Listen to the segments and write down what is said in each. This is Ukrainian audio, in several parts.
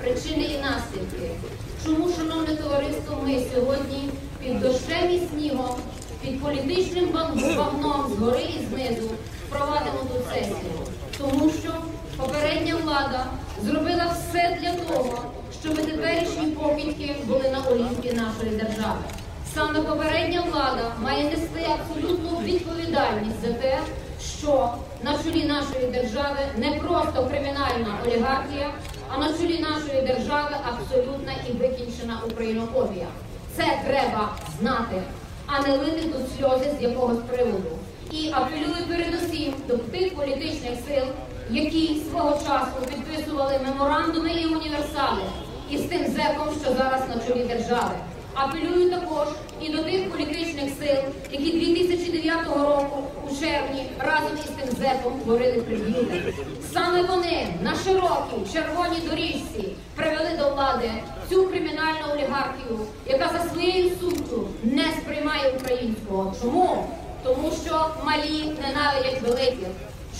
причини і наслідки. Чому, шановне товариство, ми сьогодні під дощем і снігом, під політичним вагном згори і знизу провадимо тут сесію? Тому що попередня влада зробила все для того, щоб теперішні покидьки були на олімпі нашої держави. Саме попередня влада має нести абсолютну відповідальність за те, що на чолі нашої держави не просто кримінальна олігархія, а на чолі нашої держави абсолютна і викінчена українофобія. Це треба знати, а не лити тут сльози з якогось приводу. І апелюю передусім до тих політичних сил, які свого часу підписували меморандуми і універсали із тим зеком, що зараз на чолі держави. Апелюю також і до тих політичних сил, які 2009 року у червні разом із тим зеком творили приб'юти. Саме вони на широкій червоній доріжці привели до влади цю кримінальну олігархію, яка за своєю суттю не сприймає українського. Чому? Тому що малі ненавидять великих.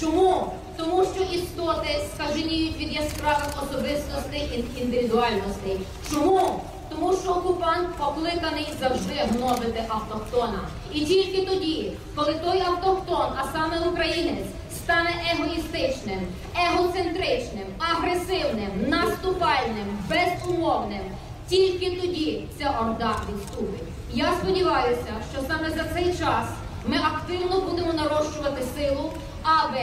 Чому? Тому що істоти скаженіють від яскравих особистостей і індивідуальностей. Чому? Тому що окупант покликаний завжди гнобити автохтона. І тільки тоді, коли той автохтон, а саме українець, стане егоїстичним, егоцентричним, агресивним, наступальним, безумовним, тільки тоді ця орда відступить. Я сподіваюся, що саме за цей час ми активно будемо нарощувати силу, аби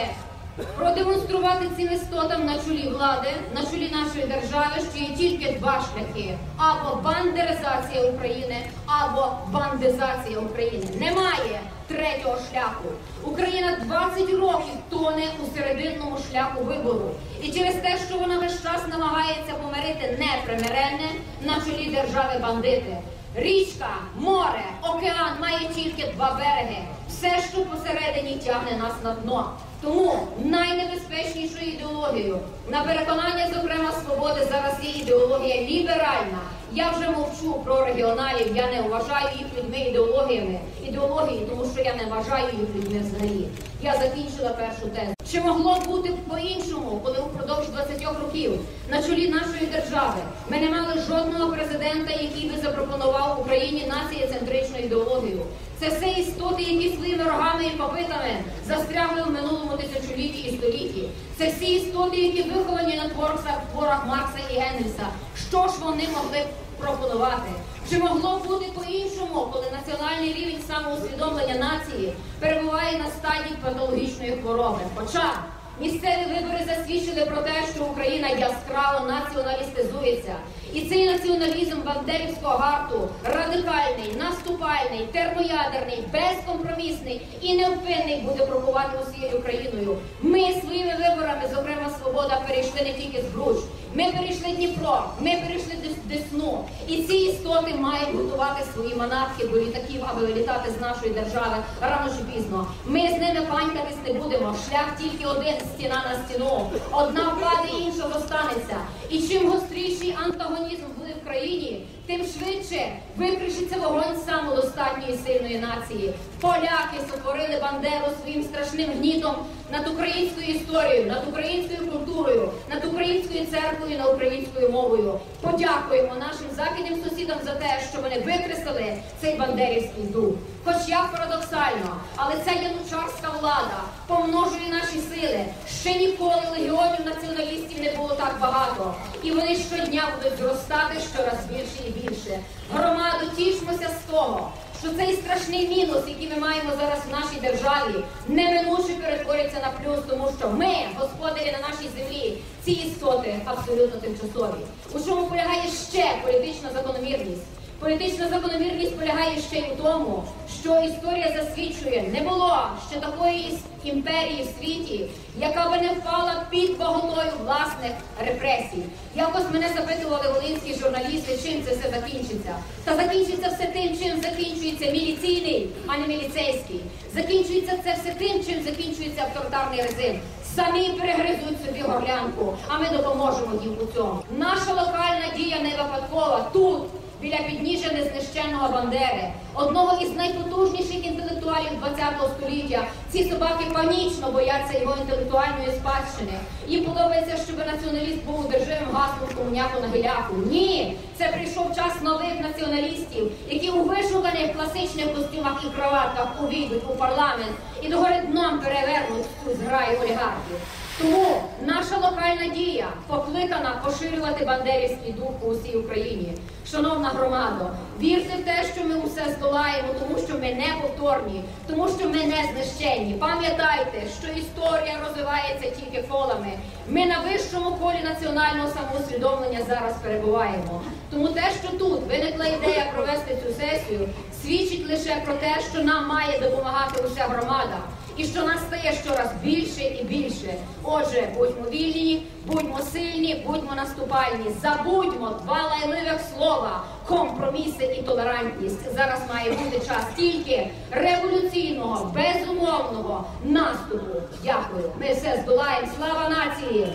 продемонструвати цим істотам на чолі влади, на чолі нашої держави, що є тільки два шляхи: або бандеризація України, або бандизація України. Немає третього шляху. Україна 20 років тоне у серединному шляху вибору. І через те, що вона весь час намагається помирити непримиренне на чолі держави бандити. Річка, море, океан має тільки два береги. Все, що посередині тягне нас на дно. Тому найнебезпечнішою ідеологією, на переконання, зокрема, свободи зараз є ідеологія ліберальна. Я вже мовчу про регіоналів, я не вважаю їх людьми ідеологіями. Ідеології, тому що я не вважаю їх людьми взагалі. Я закінчила першу тезу. Чи могло бути по-іншому, коли упродовж 20 років на чолі нашої держави ми не мали жодного президента, який би запропонував Україні націєцентричну ідеологію? Це все істоти, які своїми рогами і попитами застрягли в минулому тисячолітті і столітті. Це всі істоти, які виховані на творцях, творах Маркса і Генріса. Що ж вони могли пропонувати? Чи могло бути по-іншому, коли національний рівень самоусвідомлення нації перебуває на стадії патологічної хвороби? Хоча місцеві вибори засвідчили про те, що Україна яскраво націоналістизується. І цей націоналізм бандерівського гарту радикальний, наступальний, термоядерний, безкомпромісний і невпинний буде крокувати усією Україною. Ми своїми виборами, зокрема Свобода, перейшли не тільки з Груш. Ми перейшли Дніпро, ми перейшли Дес- Десну. І ці істоти мають готувати свої манатки до літаків, аби вилітати з нашої держави рано чи пізно. Ми з ними панькатись не будемо. Шлях тільки один стіна на стіну. Одна впаде, інша зостанеться. І чим гостріший антагонізм буде в країні, тим швидше викришиться вогонь самодостатньої сильної нації. Поляки сотворили Бандеру своїм страшним гнітом над українською історією, над українською культурою, над українською церквою, над українською мовою. Подякуємо нашим західним сусідам за те, що вони викреслили цей бандерівський дух. Хоч як парадоксально, але ця янучарська влада помножує наші сили. Ще ніколи легіонів націоналістів не було так багато. І вони щодня будуть зростати щораз більше і більше. Громаду, тішмося з того, що цей страшний мінус, який ми маємо зараз в нашій державі, неминуче перетвориться на плюс, тому що ми, господарі на нашій землі, ці істоти абсолютно тимчасові. У чому полягає ще політична закономірність? Політична закономірність полягає ще й у тому, що історія засвідчує, не було ще такої імперії в світі, яка би не впала під вагоною власних репресій. Якось мене запитували волинські журналісти, чим це все закінчиться. Та закінчиться все тим, чим закінчується міліційний, а не міліцейський. Закінчується це все тим, чим закінчується авторитарний режим. Самі перегризуть собі горлянку, а ми допоможемо їм у цьому. Наша локальна дія не випадкова тут біля підніжжя незнищенного Бандери, одного із найпотужніших інтелектуалів ХХ століття. Ці собаки панічно бояться його інтелектуальної спадщини. Їм подобається, щоб націоналіст був одержимим гаслом комуняку на гіляку. Ні, це прийшов час нових націоналістів, які у вишуканих класичних костюмах і кроватках увійдуть у парламент і догори дном перевернуть цю зграю олігархів. Тому наша локальна дія покликана поширювати бандерівський дух по усій Україні. Шановна громадо, вірте в те, що ми усе здолаємо, тому що ми не повторні, тому що ми не знищенні. Пам'ятайте, що історія розвивається тільки колами. Ми на вищому полі національного самоусвідомлення зараз перебуваємо. Тому те, що тут виникла ідея провести цю сесію, свідчить лише про те, що нам має допомагати уся громада і що нас стає щораз більше і більше. Отже, будьмо вільні, будьмо сильні, будьмо наступальні. Забудьмо два лайливих слова, компроміси і толерантність. Зараз має бути час тільки революційного, безумовного наступу. Дякую. Ми все здолаємо. Слава нації!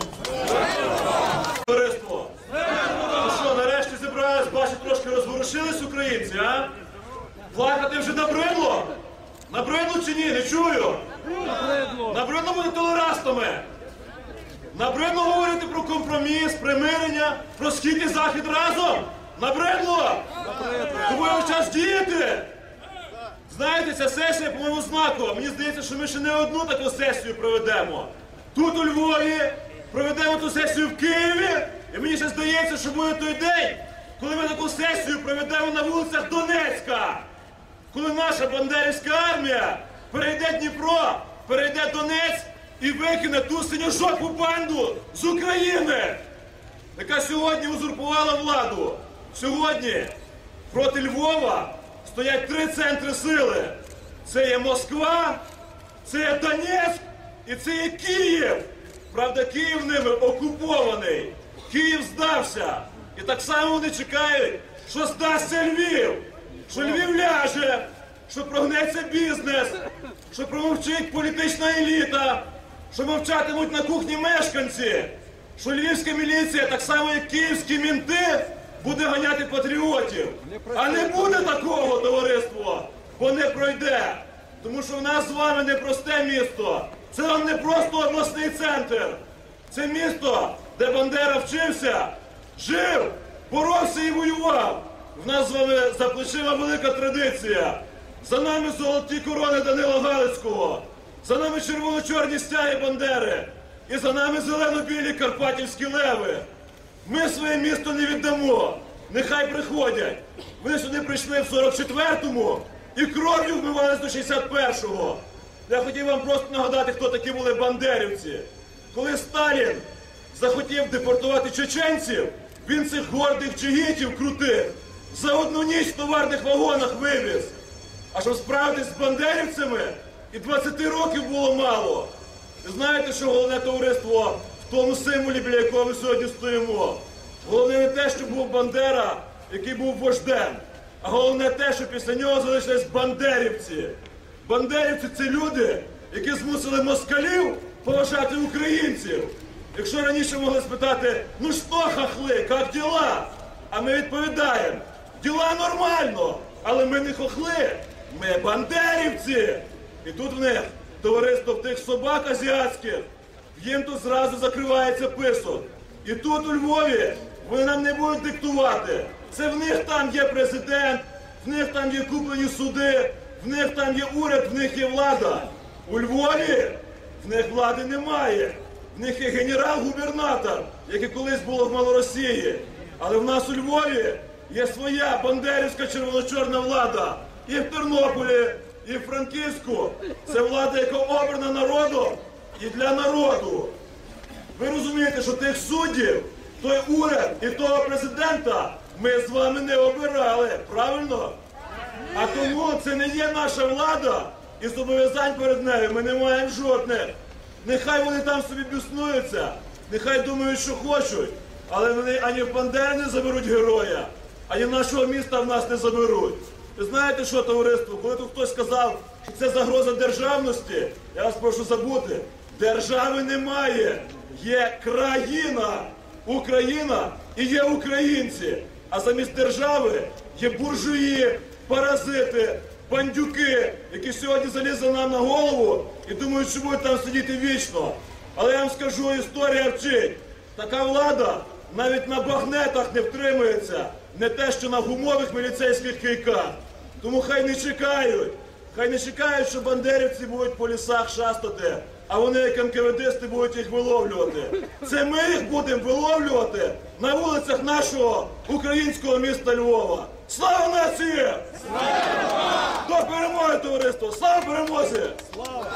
Товариство! Ну що, нарешті зібрались, бачу, трошки розворушились українці, а? Плакати вже набридло? Набридло чи ні? Не чую. Набридло бути толерастами. Набридло говорити про компроміс, примирення, про схід і захід разом. Набридло? Тому його час діяти. Знаєте, ця сесія, по-моєму, знакова. Мені здається, що ми ще не одну таку сесію проведемо. Тут у Львові проведемо ту сесію в Києві, і мені ще здається, що буде той день, коли ми таку сесію проведемо на вулицях Донецька. Коли наша бандерівська армія перейде Дніпро, перейде Донець і викине ту синьо-жопу банду з України, яка сьогодні узурпувала владу. Сьогодні проти Львова стоять три центри сили. Це є Москва, це є Донецьк і це є Київ. Правда, Київ ними окупований. Київ здався. І так само вони чекають, що здасться Львів, що Львів ляже, що прогнеться бізнес, що промовчить політична еліта, що мовчатимуть на кухні мешканці, що львівська міліція, так само як київські мінти, буде ганяти патріотів. А не буде такого товариство, бо не пройде. Тому що в нас з вами не просте місто. Це вам не просто обласний центр. Це місто, де Бандера вчився, жив, боровся і воював. В нас з вами за велика традиція. За нами золоті корони Данила Галицького, за нами червоно-чорні стяги Бандери, і за нами зелено-білі Карпатівські леви. Ми своє місто не віддамо. Нехай приходять. Вони сюди прийшли в 44-му і кров'ю вмивались до 61-го. Я хотів вам просто нагадати, хто такі були бандерівці. Коли Сталін захотів депортувати чеченців, він цих гордих чигітів крутих за одну ніч в товарних вагонах вивіз. А щоб справитись з бандерівцями, і 20 років було мало. Ви знаєте, що головне товариство в тому символі, біля якого ми сьогодні стоїмо? Головне не те, що був Бандера, який був вождем, а головне те, що після нього залишились бандерівці. Бандерівці це люди, які змусили москалів поважати українців. Якщо раніше могли спитати, ну що, хахли, як діла? А ми відповідаємо, діла нормально, але ми не хохли, ми бандерівці. І тут в них товариство тих собак азіатських, їм тут зразу закривається писок. І тут у Львові вони нам не будуть диктувати. Це в них там є президент, в них там є куплені суди, в них там є уряд, в них є влада. У Львові в них влади немає. В них є генерал-губернатор, як і колись було в Малоросії. Але в нас у Львові є своя бандерівська червоно-чорна влада. І в Тернополі, і в Франківську. Це влада, яка обрана народом і для народу. Ви розумієте, що тих суддів, той уряд і того президента ми з вами не обирали, правильно? А тому це не є наша влада і зобов'язань перед нею ми не маємо жодних. Нехай вони там собі біснуються, нехай думають, що хочуть, але вони ані в Бандери не заберуть героя, ані нашого міста в нас не заберуть. Ви знаєте що, товариство, коли тут хтось сказав, що це загроза державності, я вас прошу забути, держави немає, є країна, Україна і є українці. А замість держави є буржуї, паразити, бандюки, які сьогодні залізли нам на голову і думають, що будуть там сидіти вічно. Але я вам скажу, історія вчить. Така влада навіть на багнетах не втримується, не те, що на гумових міліцейських кийках. Тому хай не чекають. Хай не чекають, що бандерівці будуть по лісах шастати, а вони, як НКВДсти, будуть їх виловлювати. Це ми їх будемо виловлювати на вулицях нашого українського міста Львова. Слава нації! Слава! До перемоги, товариство! Слава перемозі! Слава!